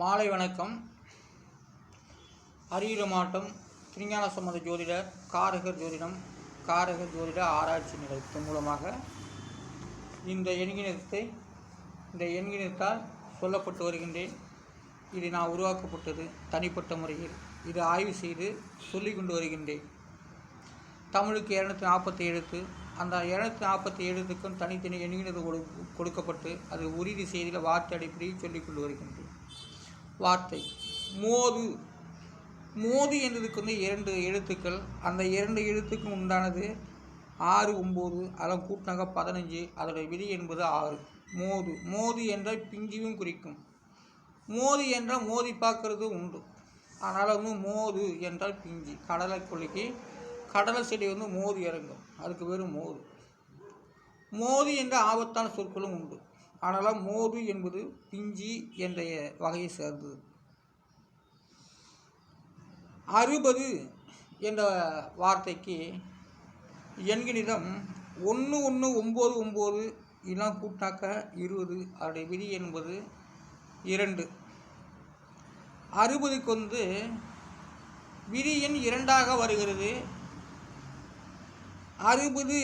மாலை வணக்கம். அரியலூர் மாவட்டம் திருஞான சம்மந்த ஜோதிடர் காரகர் ஜோதிடம் காரகர் ஜோதிட ஆராய்ச்சி நிலையத்தின் மூலமாக இந்த எண்கிணத்தை இந்த எண்கிணத்தால் சொல்லப்பட்டு வருகின்றேன். இது நான் உருவாக்கப்பட்டது தனிப்பட்ட முறையில். இது ஆய்வு செய்து சொல்லி கொண்டு வருகின்றேன். தமிழுக்கு இரநூத்தி நாற்பத்தி எழுத்து. அந்த இரநூத்தி நாற்பத்தி எழுத்துக்கும் தனித்தனி எண்ணினது கொடு கொடுக்கப்பட்டு அது உறுதி செய்தியில் வார்த்தை அடிப்படையில் சொல்லிக் கொண்டு வருகின்றேன். வார்த்தை. மோது மோது என்பதுக்கு வந்து இரண்டு எழுத்துக்கள். அந்த இரண்டு எழுத்துக்கும் உண்டானது ஆறு ஒம்பது அதெல்லாம் கூட்டினாங்க பதினஞ்சு அதோடைய விதி என்பது ஆறு. மோது மோது என்றால் பிஞ்சியும் குறிக்கும். மோது என்றால் மோதி பார்க்கறது உண்டு. அதனால் வந்து மோது என்றால் பிஞ்சு. கடலை கொள்ளைக்கு கடலை செடி வந்து மோதி இறங்கும். அதுக்கு வெறும் மோது. மோது என்ற ஆபத்தான சொற்களும் உண்டு. ஆனால் மோது என்பது பிஞ்சி என்ற வகையை சேர்ந்தது. அறுபது என்ற வார்த்தைக்கு எண்கணிதம் ஒன்று ஒன்று ஒம்பது ஒம்பது இதெல்லாம் கூட்டாக்க இருபது அதனுடைய விதி என்பது இரண்டு. அறுபதுக்கு வந்து விதி எண் இரண்டாக வருகிறது. அறுபது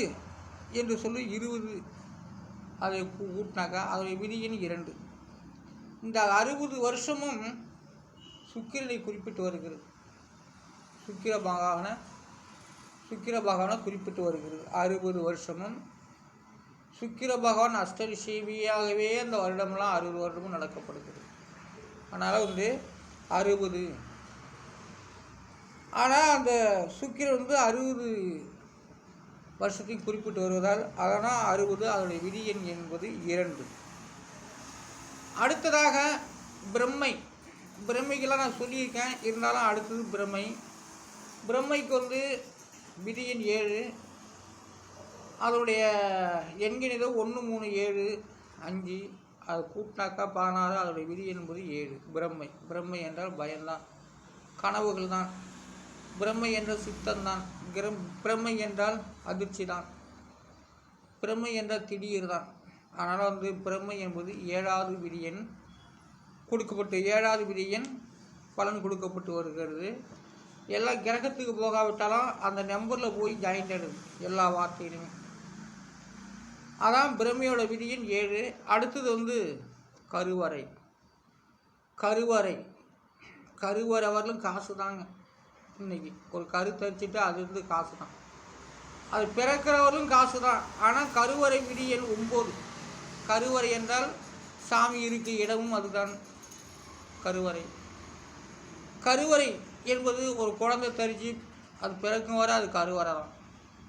என்று சொல்லி இருபது அதை ஊட்டினாக்கா கூட்டினாக்கா அதோடைய விதியின் இரண்டு. இந்த அறுபது வருஷமும் சுக்கிரனை குறிப்பிட்டு வருகிறது. சுக்கிர பகவான சுக்கிர பகவானை குறிப்பிட்டு வருகிறது. அறுபது வருஷமும் சுக்கிர பகவான் அஷ்டரிஷேவியாகவே அந்த வருடமெல்லாம் அறுபது வருடமும் நடக்கப்படுகிறது. அதனால் வந்து அறுபது. ஆனால் அந்த சுக்கிரன் வந்து அறுபது வருஷத்தையும் குறிப்பிட்டு வருவதால் அதனால் அறுபது அதனுடைய விதி எண் என்பது இரண்டு. அடுத்ததாக பிரம்மை. பிரம்மைக்கெல்லாம் நான் சொல்லியிருக்கேன். இருந்தாலும் அடுத்தது பிரம்மை. பிரம்மைக்கு வந்து விதி எண் ஏழு. அதனுடைய எண்கணிதம் ஒன்று மூணு ஏழு அஞ்சு. அது கூட்டினாக்கா பதினாறு அதனுடைய விதி என்பது ஏழு. பிரம்மை. பிரம்மை என்றால் பயம்தான். கனவுகள் தான் பிரம்மை என்ற சித்தம்தான் கிரம் பிரம்மை என்றால் அதிர்ச்சி தான் பிரம்மை என்றால் திடீர் தான் அதனால் வந்து பிரம்மை என்பது ஏழாவது விதியன் கொடுக்கப்பட்டு ஏழாவது விதியன் பலன் கொடுக்கப்பட்டு வருகிறது. எல்லா கிரகத்துக்கு போகாவிட்டாலும் அந்த நம்பரில் போய் ஜாயிண்ட் ஆகிடுது எல்லா வார்த்தையிலுமே. அதான் பிரம்மையோட விதியின் ஏழு. அடுத்தது வந்து கருவறை. கருவறை. கருவறை வரலும் காசு தாங்க இன்னைக்கு. ஒரு கரு தரிச்சுட்டு அது இருந்து காசு தான் அது பிறக்கிறவரும் காசு தான் ஆனால் கருவறை விடியல் ஒம்பது. கருவறை என்றால் சாமி இருக்க இடமும் அதுதான். கருவறை. கருவறை என்பது ஒரு குழந்தை தரிச்சு அது பிறக்கும் வர அது கருவறை தான்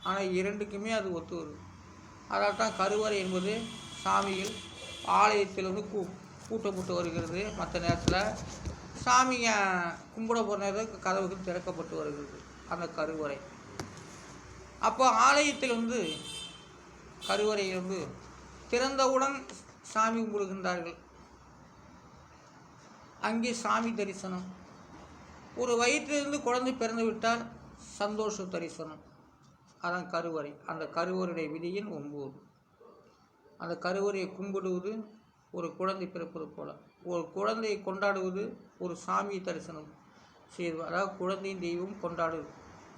ஆனால் இரண்டுக்குமே அது ஒத்து வருது அதனால் தான் கருவறை என்பது சாமிகள் ஆலயத்தில் வந்து கூ கூட்டப்பட்டு வருகிறது. மற்ற நேரத்தில் சாமியை கும்பிட போகிற கதவுக்கு கதவுகள் திறக்கப்பட்டு வருகிறது. அந்த கருவறை. அப்போ ஆலயத்தில் வந்து கருவறை வந்து திறந்தவுடன் சாமி கும்பிடுகின்றார்கள். அங்கே சாமி தரிசனம். ஒரு வயிற்றிலிருந்து குழந்தை பிறந்து விட்டால் சந்தோஷ தரிசனம். அதான் கருவறை. அந்த கருவறையுடைய விதியின் ஒம்பது அந்த கருவறையை கும்பிடுவது ஒரு குழந்தை பிறப்பது போல. ஒரு குழந்தையை கொண்டாடுவது ஒரு சாமி தரிசனம் செய்வது அதாவது குழந்தையின் தெய்வம் கொண்டாடு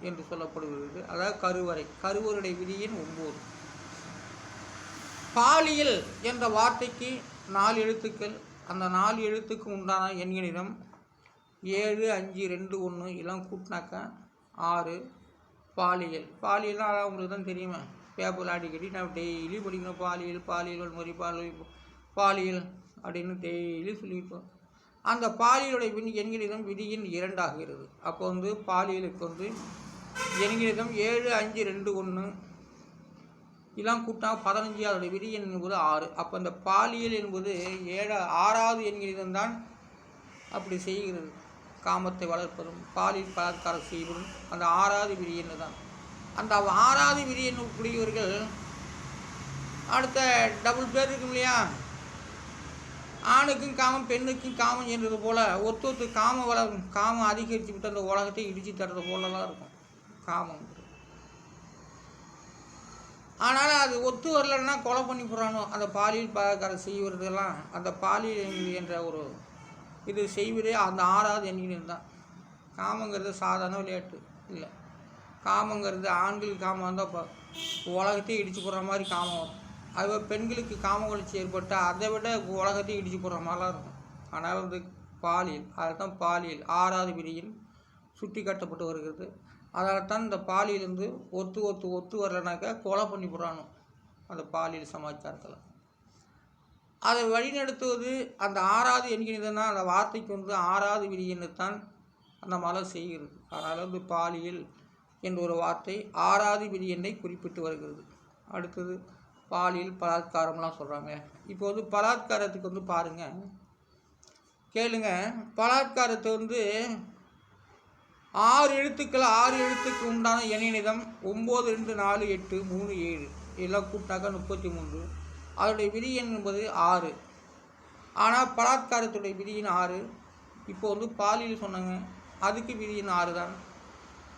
என்று சொல்லப்படுகிறது. அதாவது கருவறை கருவறையுடைய விதியின் ஒம்பது. பாலியல் என்ற வார்த்தைக்கு நாலு எழுத்துக்கள். அந்த நாலு எழுத்துக்கு உண்டான எண்கணிதம் ஏழு அஞ்சு ரெண்டு ஒன்று எல்லாம் கூட்டினாக்கா ஆறு பாலியல். பாலியல்னால் அதான் உங்களுக்கு தான் தெரியுமா. பேப்பரில் அடிக்கடி நான் டெய்லி படிக்கணும். பாலியல் பாலியல் ஒரு மாதிரி பாலியல் பாலியல் அப்படின்னு டெய்லி சொல்லியிருப்போம். அந்த பாலியலுடைய வின் எண்கணிதம் விதியின் இரண்டாகிறது. அப்போ வந்து பாலியலுக்கு வந்து எண்கணிதம் ஏழு அஞ்சு ரெண்டு ஒன்று இதெல்லாம் கூட்டினா பதினஞ்சு அதோடைய விதி எண் என்பது ஆறு. அப்போ இந்த பாலியல் என்பது ஏழா ஆறாவது எண்கணிதம் தான் அப்படி செய்கிறது. காமத்தை வளர்ப்பதும் பாலியல் பலாத்காரம் செய்வதும் அந்த ஆறாவது விதி எண்ணு தான். அந்த ஆறாவது விதி என்னக்கூடியவர்கள் அடுத்த டபுள் பேர் இருக்கும் இல்லையா? ஆணுக்கும் காமம் பெண்ணுக்கும் காமம் என்றது போல் ஒத்து ஒத்து காம வள காமம் அதிகரித்து விட்டு அந்த உலகத்தை இடித்து தர்றது போலலாம் இருக்கும். காமம். ஆனால் அது ஒத்து வரலன்னா கொலை பண்ணி போகிறானோ அந்த பாலியல் பலாத்காரம் செய்வதெல்லாம் அந்த பாலியல் என்ற ஒரு இது செய்வதே அந்த ஆறாவது எண்ணிக்கணும் தான். காமங்கிறது சாதாரண விளையாட்டு இல்லை. காமங்கிறது ஆண்களுக்கு காமம் வந்தால் இப்போ உலகத்தையும் இடிச்சு போடுற மாதிரி காமம் வரும். அதுவே பெண்களுக்கு காம ஏற்பட்டால் அதை விட உலகத்தையும் இடிச்சு போடுற மாதிரிலாம் இருக்கும். ஆனால் வந்து பாலியல் அதுதான் பாலியல் ஆறாவது பிரியில் சுட்டி காட்டப்பட்டு வருகிறது. அதனால தான் இந்த பாலியல் வந்து ஒத்து ஒத்து ஒத்து வரலைனாக்கா கொலை பண்ணி போடுறானோ அந்த பாலியல் சமாச்சாரத்தில். அதை வழிநடத்துவது அந்த ஆறாவது என்கிறதுனா அந்த வார்த்தைக்கு வந்து ஆறாவது விதின்னு தான் அந்த மலை செய்கிறது. அதனால் வந்து பாலியல் என்ற ஒரு வார்த்தை ஆறாவது விதி குறிப்பிட்டு வருகிறது. அடுத்தது பாலியல் பலாத்காரம்லாம் சொல்கிறாங்க இப்போ வந்து பலாத்காரத்துக்கு வந்து பாருங்கள் கேளுங்க. பலாத்காரத்தை வந்து ஆறு எழுத்துக்கள் ஆறு எழுத்துக்கு உண்டான எண்ணினிதம் ஒம்பது ரெண்டு நாலு எட்டு மூணு ஏழு. எல்லாம் கூட்டாக்க முப்பத்தி மூன்று அதோடைய விதி எண் என்பது ஆறு. ஆனால் பலாத்காரத்துடைய விதியின் ஆறு. இப்போ வந்து பாலியல் சொன்னாங்க. அதுக்கு விதியின் ஆறு தான்.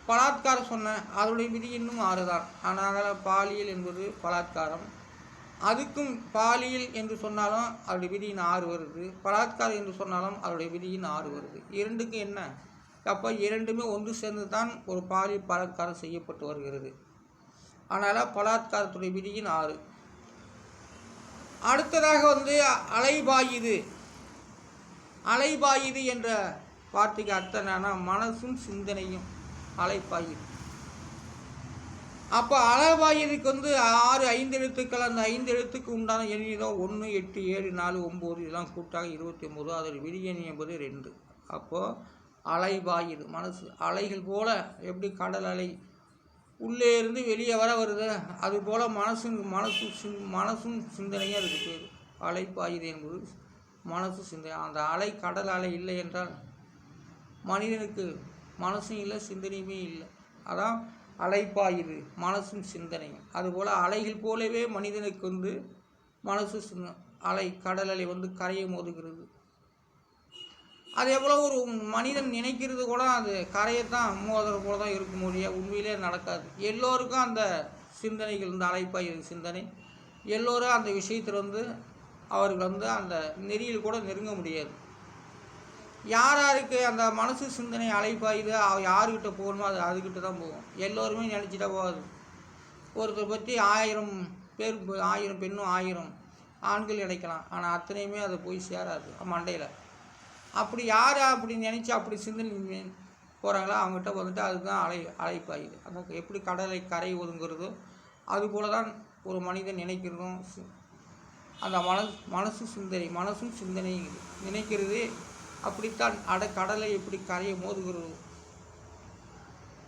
பலாத்காரம் சொன்னேன் அதனுடைய விதி இன்னும் ஆறு தான். ஆனால் பாலியல் என்பது பலாத்காரம். அதுக்கும் பாலியல் என்று சொன்னாலும் அதோடைய விதியின் ஆறு வருது. பலாத்காரம் என்று சொன்னாலும் அதோடைய விதியின் ஆறு வருது. இரண்டுக்கும் என்ன? அப்போ இரண்டுமே ஒன்று சேர்ந்து தான் ஒரு பாலியல் பலாத்காரம் செய்யப்பட்டு வருகிறது. அதனால் பலாத்காரத்துடைய விதியின் ஆறு. அடுத்ததாக வந்து அலைபாயுது. அலைபாயுது என்ற வார்த்தைக்கு அர்த்தம் என்னன்னா மனசும் சிந்தனையும் அலைப்பாயுது அப்போ அலைபாயுதுக்கு வந்து ஆறு ஐந்து எழுத்துக்கள் அந்த ஐந்து எழுத்துக்கு உண்டான எண்ணிதம் ஒன்று எட்டு ஏழு நாலு ஒம்பது இதெல்லாம் கூட்டாக இருபத்தி ஒம்பது அதில் விடியணி என்பது ரெண்டு. அப்போது அலைபாயுது மனசு அலைகள் போல் எப்படி கடல் அலை உள்ளே இருந்து வெளியே வர வருது? அது போல் மனசு மனசு சிந் மனசும் சிந்தனையாக இருக்குது பேர். அலைப்பாயுது என்பது மனசு சிந்தனை. அந்த அலை கடல் அலை இல்லை என்றால் மனிதனுக்கு மனசும் இல்லை சிந்தனையுமே இல்லை. அதான் அலைப்பாயுது மனசும் சிந்தனையும். அதுபோல் அலைகள் போலவே மனிதனுக்கு வந்து மனசு அலை கடல் அலை வந்து கரையை மோதுகிறது. அதே போல் ஒரு மனிதன் நினைக்கிறது கூட அது கரையை தான் மோதுற போல தான் இருக்கும் மொழியா உண்மையிலே நடக்காது. எல்லோருக்கும் அந்த சிந்தனைகள் இந்த அலைப்பாயுது சிந்தனை. எல்லோரும் அந்த விஷயத்தில் வந்து அவர்கள் வந்து அந்த நெறியில் கூட நெருங்க முடியாது. யார் யாருக்கு அந்த மனசு சிந்தனை அலைப்பாயுது அவ யாருக்கிட்ட போகணுமோ அது அதுக்கிட்ட தான் போகும். எல்லோருமே நினச்சிட்டா போகாது. ஒருத்தர் பற்றி ஆயிரம் பேர் ஆயிரம் பெண்ணும் ஆயிரம் ஆண்கள் நினைக்கலாம். ஆனால் அத்தனையுமே அதை போய் சேராது மண்டையில். அப்படி யார் அப்படி நினச்சி அப்படி சிந்தனை போகிறாங்களோ அவங்ககிட்ட வந்துட்டு அதுதான் அலை அழைப்பாயுது அந்த எப்படி கடலை கரை ஒதுங்குறதோ அதுபோல தான் ஒரு மனிதன் நினைக்கிறதும் அந்த மன மனசு சிந்தனை மனசும் சிந்தனை நினைக்கிறது அப்படித்தான் அட கடலை எப்படி கரையை மோதுகிறது?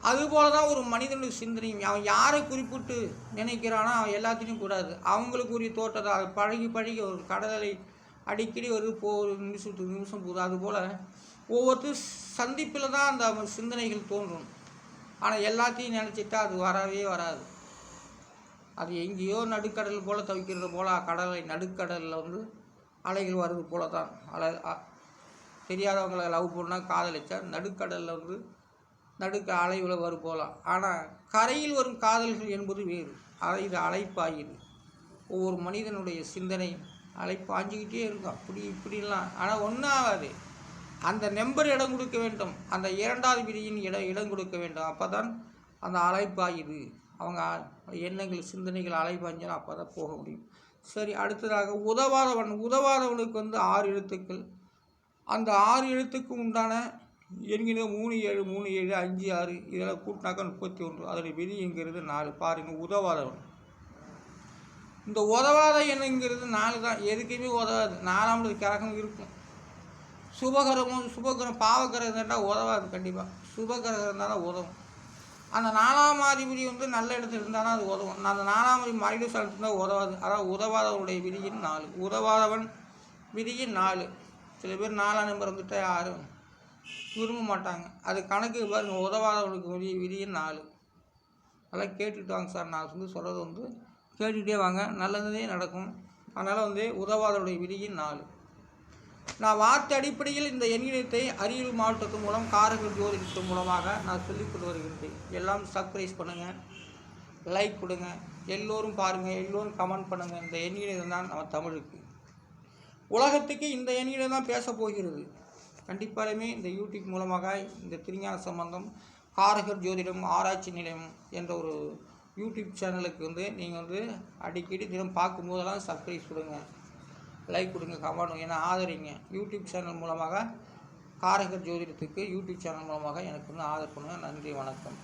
அதுபோல தான் ஒரு மனிதனுடைய சிந்தனையும். அவன் யாரை குறிப்பிட்டு நினைக்கிறானோ அவன் எல்லாத்தையும் கூடாது. அவங்களுக்கு உரிய தோட்டத்தை அது பழகி பழகி ஒரு கடலை அடிக்கடி ஒரு போ ஒரு நிமிஷத்துக்கு நிமிஷம் போகுது அதுபோல் ஒவ்வொருத்தர் சந்திப்பில் தான் அந்த சிந்தனைகள் தோன்றும். ஆனால் எல்லாத்தையும் நினச்சிட்டா அது வரவே வராது. அது எங்கேயோ நடுக்கடல் போல் தவிக்கிறது போல் கடலை நடுக்கடலில் வந்து அலைகள் வருது போல தான் அலை அ- தெரியாதவங்களை லவ் பண்ணால் காதலிச்சா நடுக்கடலில் வந்து நடுக்க அலைவில் வரும் போகலாம் ஆனால் கரையில் வரும் காதல்கள் என்பது வேறு. அலை இது அலைப்பாயுது ஒவ்வொரு மனிதனுடைய சிந்தனை அலை பாஞ்சிக்கிட்டே இருக்கும். அப்படி இப்படிலாம். ஆனால் ஒன்றும் ஆகாது அந்த நம்பர் இடம் கொடுக்க வேண்டும். அந்த இரண்டாவது விதியின் இடம் இடம் கொடுக்க வேண்டும். அப்போ தான் அந்த அலைப்பாயுது அவங்க எண்ணங்கள் சிந்தனைகள் அலைப்பாஞ்சினா அப்போ தான் போக முடியும். சரி அடுத்ததாக உதவாதவன் உதவாதவனுக்கு வந்து ஆறு எழுத்துக்கள். அந்த ஆறு எழுத்துக்கு உண்டான எண்கிற மூணு ஏழு மூணு ஏழு அஞ்சு ஆறு இதெல்லாம் கூட்டினாக்கா முப்பத்தி ஒன்று அதோடைய விதிங்கிறது நாலு. பாருங்கள் உதவாதவன். இந்த உதவாத எண்ணுங்கிறது நாலு தான். எதுக்குமே உதவாது. நாலாவது கிரகம் இருக்கும். சுபகரமும் சுபகரம் பாவகிரகம் இருந்தால் உதவாது கண்டிப்பாக சுபகிரகம் இருந்தால் தான் உதவும். அந்த நாலாம் அதிபதி வந்து நல்ல இடத்துல இருந்தாலும் அது உதவும். அந்த நாலாம் அதிபதி மறைவு ஸ்தலத்துல தான் உதவாது. அதான் உதவாதவனுடைய விதியின் நாலு. உதவாதவன் விதியின் நாலு. சில பேர் நாலாம் நம்பர் வந்துட்டால் யாரும் விரும்ப மாட்டாங்க. அது கணக்கு பாருங்கள் உதவாதவனுக்கு விதி விதியின் நாலு. அதெல்லாம் கேட்டுட்டு வாங்க சார். நான் வந்து சொல்கிறது வந்து கேட்டுகிட்டே வாங்க. நல்லதே நடக்கும். அதனால் வந்து உதவாதவருடைய விதியின் நாலு. நான் வார்த்தை அடிப்படையில் இந்த எண்ணினத்தை அரியலூர் மாவட்டத்தின் மூலம் காரர்கள் ஜோதிடத்தின் மூலமாக நான் சொல்லிக் கொண்டு வருகின்றேன். எல்லாம் சர்ப்ரைஸ் பண்ணுங்கள் லைக் கொடுங்க. எல்லோரும் பாருங்கள் எல்லோரும் கமெண்ட் பண்ணுங்கள் இந்த எண்ணினை தான் நம்ம தமிழுக்கு. உலகத்துக்கு இந்த எண்ணினை தான் பேச போகிறது. கண்டிப்பாலுமே இந்த யூடியூப் மூலமாக இந்த திருஞான சம்பந்தம் காரகர் ஜோதிடம் ஆராய்ச்சி நிலையம் என்ற ஒரு யூடியூப் சேனலுக்கு வந்து நீங்கள் வந்து அடிக்கடி தினம் பார்க்கும்போதெல்லாம் சப்ஸ்கிரைப் கொடுங்க. லைக் கொடுங்க கமெண்ட் ஏன்னா ஆதரிங்க. யூடியூப் சேனல் மூலமாக காரகர் ஜோதிடத்துக்கு யூடியூப் சேனல் மூலமாக எனக்கு வந்து ஆதரவு பண்ணுங்கள் நன்றி வணக்கம்.